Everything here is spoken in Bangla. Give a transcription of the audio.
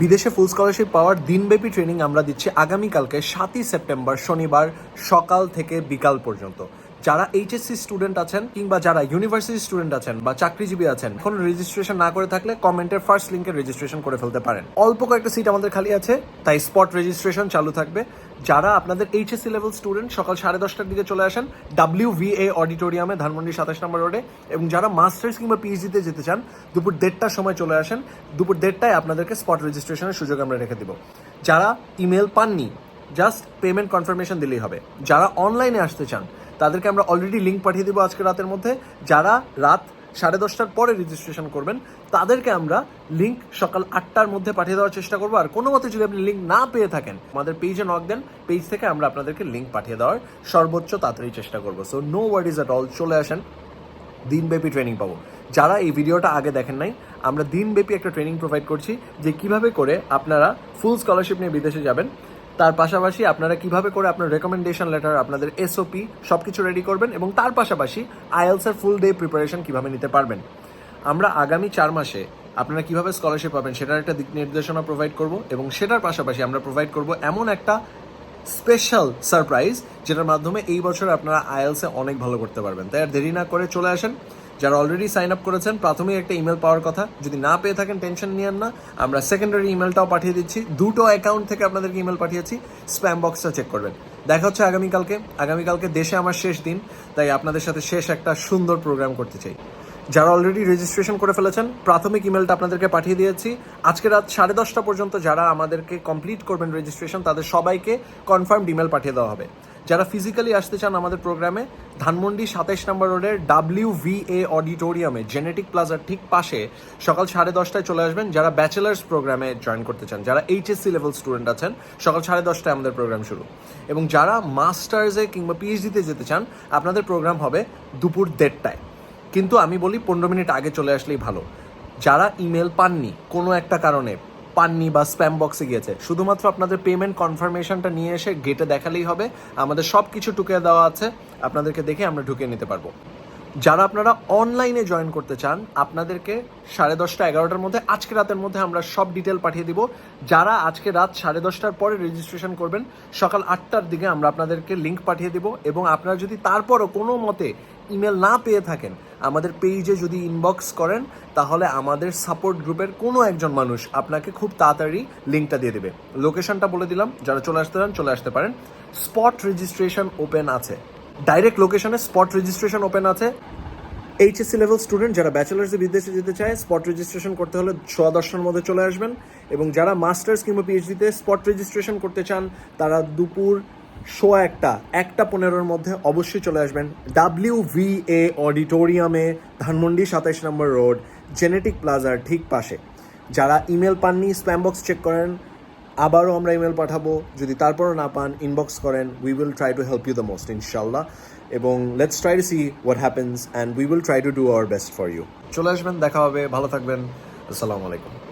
বিদেশে ফুল স্কলারশিপ পাওয়ার দিনব্যাপী ট্রেনিং আমরা দিচ্ছি আগামীকালকে সাতই সেপ্টেম্বর, শনিবার সকাল থেকে বিকাল পর্যন্ত। যারা এইচএসসি স্টুডেন্ট আছেন কিংবা যারা ইউনিভার্সিটি স্টুডেন্ট আছেন বা চাকরিজীবী আছেন, এখন রেজিস্ট্রেশন না করে থাকলে কমেন্টের ফার্স্ট লিঙ্কে রেজিস্ট্রেশন করে ফেলতে পারেন। অল্প কয়েকটা সিট আমাদের খালি আছে, তাই স্পট রেজিস্ট্রেশন চালু থাকবে। যারা আপনাদের এইচএসসি লেভেল স্টুডেন্ট সকাল সাড়ে দশটার দিকে চলে আসেন ডাব্লিউ ভি এ অডিটোরিয়ামে ধানমন্ডি সাতাশ নম্বর রোডে। এবং যারা মাস্টার্স কিংবা পিএইচডিতে যেতে চান, দুপুর দেড়টার সময় চলে আসেন। দুপুর দেড়টায় আপনাদেরকে স্পট রেজিস্ট্রেশনের সুযোগ আমরা রেখে দিব। যারা ইমেল পাননি জাস্ট পেমেন্ট কনফার্মেশন দিলেই হবে। যারা অনলাইনে আসতে চান তাদেরকে আমরা অলরেডি লিঙ্ক পাঠিয়ে দেবো আজকে রাতের মধ্যে। যারা রাত সাড়ে দশটার পরে রেজিস্ট্রেশন করবেন, তাদেরকে আমরা লিঙ্ক সকাল আটটার মধ্যে পাঠিয়ে দেওয়ার চেষ্টা করব। আর কোনো মতে যদি আপনি লিঙ্ক না পেয়ে থাকেন, আমাদের পেজে নক দেন পেজ থেকে আমরা আপনাদেরকে লিঙ্ক পাঠিয়ে দেওয়ার সর্বোচ্চ তাড়াতাড়ি চেষ্টা করব। So no worries at all চলে আসেন। দিনব্যাপী ট্রেনিং পাবো। যারা এই ভিডিওটা আগে দেখেন নাই, আমরা দিনব্যাপী একটা ট্রেনিং প্রোভাইড করছি যে কীভাবে করে আপনারা ফুল স্কলারশিপ নিয়ে বিদেশে যাবেন। তার পাশাপাশি আপনারা কীভাবে করে আপনার রেকমেন্ডেশন লেটার আপনাদের এসওপি সব কিছু রেডি করবেন এবং তার পাশাপাশি আইএলসের ফুল ডে প্রিপারেশন কীভাবে নিতে পারবেন। আমরা আগামী চার মাসে আপনারা কীভাবে স্কলারশিপ পাবেন সেটার একটা দিক নির্দেশনা প্রোভাইড করব এবং সেটার পাশাপাশি আমরা প্রোভাইড করব এমন একটা স্পেশাল সারপ্রাইজ যেটার মাধ্যমে এই বছর আপনারা আইএলসে অনেক ভালো করতে পারবেন। তাই আর দেরি না করে চলে আসেন। যারা অলরেডি সাইন আপ করেছেন, প্রাথমিক একটা ইমেল পাওয়ার কথা। যদি না পেয়ে থাকেন টেনশন নিয়েন না। আমরা সেকেন্ডারি ইমেলটাও পাঠিয়ে দিচ্ছি। দুটো অ্যাকাউন্ট থেকে আপনাদেরকে ইমেল পাঠিয়েছি। স্প্যাম বক্সটা চেক করবেন। দেখা হচ্ছে আগামীকালকে। আগামীকালকে দেশে আমার শেষ দিন, তাই আপনাদের সাথে শেষ একটা সুন্দর প্রোগ্রাম করতে চাই। যারা অলরেডি রেজিস্ট্রেশন করে ফেলেছেন, প্রাথমিক ইমেলটা আপনাদেরকে পাঠিয়ে দিয়েছি। আজকে রাত সাড়ে দশটা পর্যন্ত যারা আমাদেরকে কমপ্লিট করবেন রেজিস্ট্রেশন তাদের সবাইকে কনফার্ম ইমেল পাঠিয়ে দেওয়া হবে। যারা ফিজিক্যালি আসতে চান আমাদের প্রোগ্রামে ধানমন্ডি সাতাইশ নম্বর রোডের ডাব্লিউ ভি এ অডিটোরিয়ামে জেনেটিক প্লাজার ঠিক পাশে সকাল সাড়ে দশটায় চলে আসবেন যারা ব্যাচেলার্স প্রোগ্রামে জয়েন করতে চান, যারা এইচএসসি লেভেল স্টুডেন্ট আছেন, সকাল সাড়ে দশটায় আমাদের প্রোগ্রাম শুরু। এবং যারা মাস্টার্সে কিংবা পিএইচডিতে যেতে চান, আপনাদের প্রোগ্রাম হবে দুপুর দেড়টায়। কিন্তু আমি বলি পনেরো মিনিট আগে চলে আসলেই ভালো। যারা ইমেল পাননি, কোনো একটা কারণে পাননি বা স্প্যাম বক্সে গিয়েছে। শুধুমাত্র আপনাদের পেমেন্ট কনফার্মেশনটা নিয়ে এসে গেটে দেখালেই হবে। আমাদের সব কিছু টুকে দেওয়া আছে। আপনাদেরকে দেখে আমরা ঢুকে নিতে পারব। যারা আপনারা অনলাইনে জয়েন করতে চান, আপনাদেরকে সাড়ে দশটা, এগারোটার মধ্যে, আজকে রাতের মধ্যে আমরা সব ডিটেল পাঠিয়ে দিব। যারা আজকে রাত সাড়ে দশটার পরে রেজিস্ট্রেশন করবেন, সকাল আটটার দিকে আমরা আপনাদেরকে লিঙ্ক পাঠিয়ে দিব এবং আপনারা যদি তারপরও কোনো মতে ইমেল না পেয়ে থাকেন, আমাদের পেজে যদি ইনবক্স করেন, তাহলে আমাদের সাপোর্ট গ্রুপের কোনো একজন মানুষ আপনাকে খুব তাড়াতাড়ি লিঙ্কটা দিয়ে দেবে। লোকেশনটা বলে দিলাম, যারা চলে আসতে চান, চলে আসতে পারেন। স্পট রেজিস্ট্রেশন ওপেন আছে। ডাইরেক্ট লোকেশনে স্পট রেজিস্ট্রেশন ওপেন আছে। এইচএসসি লেভেল স্টুডেন্ট যারা ব্যাচেলার্সে বিদেশে যেতে চায় স্পট রেজিস্ট্রেশন করতে হলে সোয়া দশটার মধ্যে চলে আসবেন এবং যারা মাস্টার্স কিংবা পিএইচডিতে স্পট রেজিস্ট্রেশন করতে চান, তারা দুপুর সোয়া একটা একটা পনেরোর মধ্যে অবশ্যই চলে আসবেন। ডাব্লিউ ভি এ অডিটোরিয়ামে ধানমন্ডি সাতাইশ নম্বর রোড জেনেটিক প্লাজার ঠিক পাশে। যারা ইমেল পাননি স্প্যাম বক্স চেক করেন আবারও আমরা ইমেল পাঠাবো। যদি তারপরও না পান ইনবক্স করেন। We will try to help you the most ইনশাল্লাহ এবং let's try to see what happens and we will try to do our best for you চলে আসবেন, দেখা হবে। ভালো থাকবেন। আসসালামু আলাইকুম।